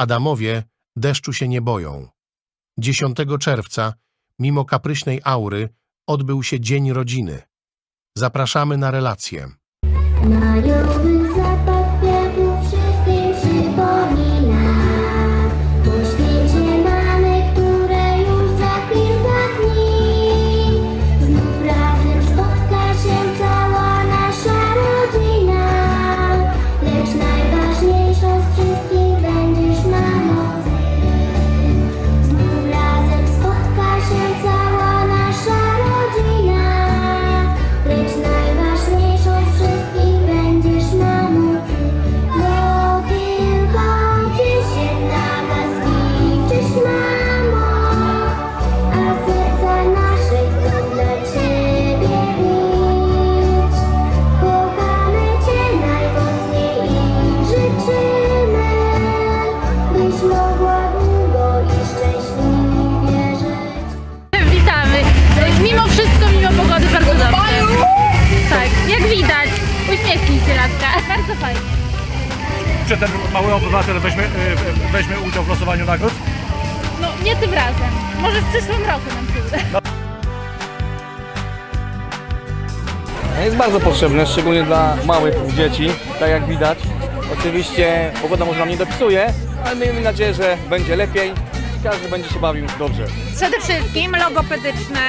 Adamowie deszczu się nie boją. 10 czerwca, mimo kapryśnej aury, odbył się Dzień Rodziny. Zapraszamy na relację. Czy ten mały obywatel weźmie, y, weźmie udział w losowaniu nagród? No nie tym razem. Może w przyszłym roku nam się uda. Jest bardzo potrzebne, szczególnie dla małych dzieci, tak jak widać. Oczywiście pogoda może nam nie dopisuje, ale miejmy nadzieję, że będzie lepiej i każdy będzie się bawił dobrze. Przede wszystkim logopedyczne,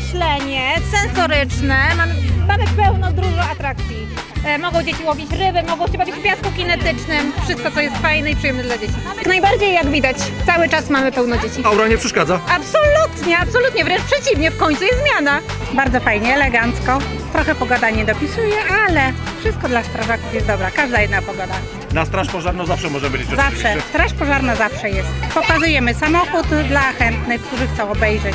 myślenie, sensoryczne. Mamy, mamy pełno, dużo atrakcji. E, Mogą dzieci łowić ryby, mogą się bawić w piasku kinetycznym. Wszystko, co jest fajne i przyjemne dla dzieci. Jak najbardziej, jak widać, cały czas mamy pełno dzieci. Aura nie przeszkadza. Absolutnie, absolutnie, wręcz przeciwnie, w końcu jest zmiana. Bardzo fajnie, elegancko. Trochę pogoda nie dopisuje, ale wszystko dla strażaków jest dobra. Każda jedna pogoda. Na straż pożarną zawsze możemy liczyć. Zawsze. Straż pożarna zawsze jest. Pokazujemy samochód dla chętnych, którzy chcą obejrzeć.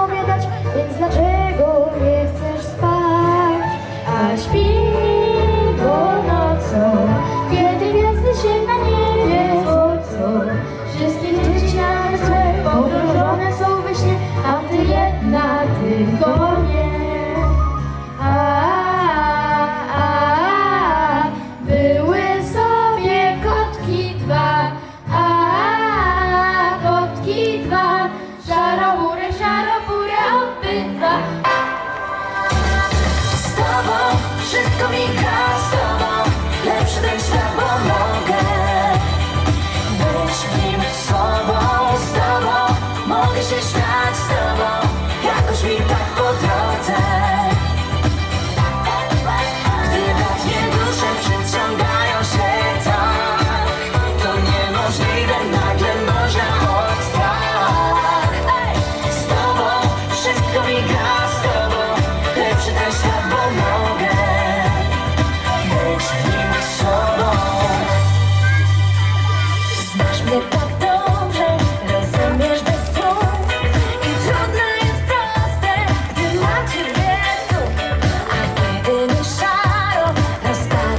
się świat.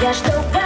я жду.